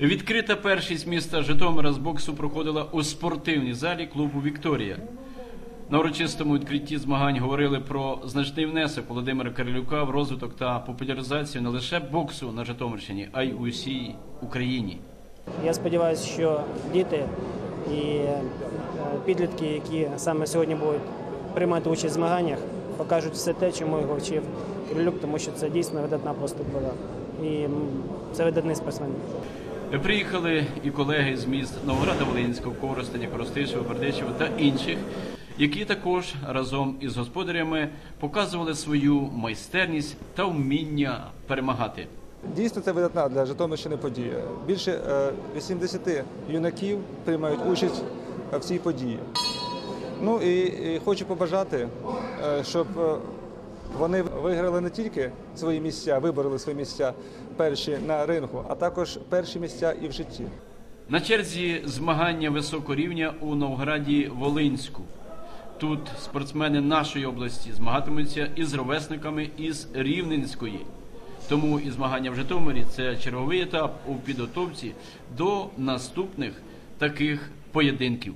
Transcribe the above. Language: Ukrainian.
Відкрита першість міста Житомира з боксу проходила у спортивній залі клубу Вікторія. На урочистому відкритті змагань говорили про значний внесок Володимира Кирилюка в розвиток та популяризацію не лише боксу на Житомирщині, а й у всій Україні. Я сподіваюся, що діти і е, підлітки, які саме сьогодні будуть приймати участь в змаганнях, покажуть все те, чому його вчив Кирилюк, тому що це дійсно видатна була. І це видатний спортсмен. Приїхали і колеги з міст Новограда Волинського, Коростеня, Коростишева, Бердичева та інших, які також разом із господарями показували свою майстерність та вміння перемагати. Дійсно, це видатна для Житомирщини подія. Більше е, 80 юнаків приймають участь е, в цій події. Ну і, і хочу побажати, е, щоб е, вони виграли не тільки свої місця, вибороли свої місця перші на рингу, а також перші місця і в житті. На черзі змагання високого рівня у Новграді Волинську. Тут спортсмени нашої області змагатимуться із ровесниками із Рівненської. Тому і змагання в Житомирі це черговий етап у підготовці до наступних таких поєдинків.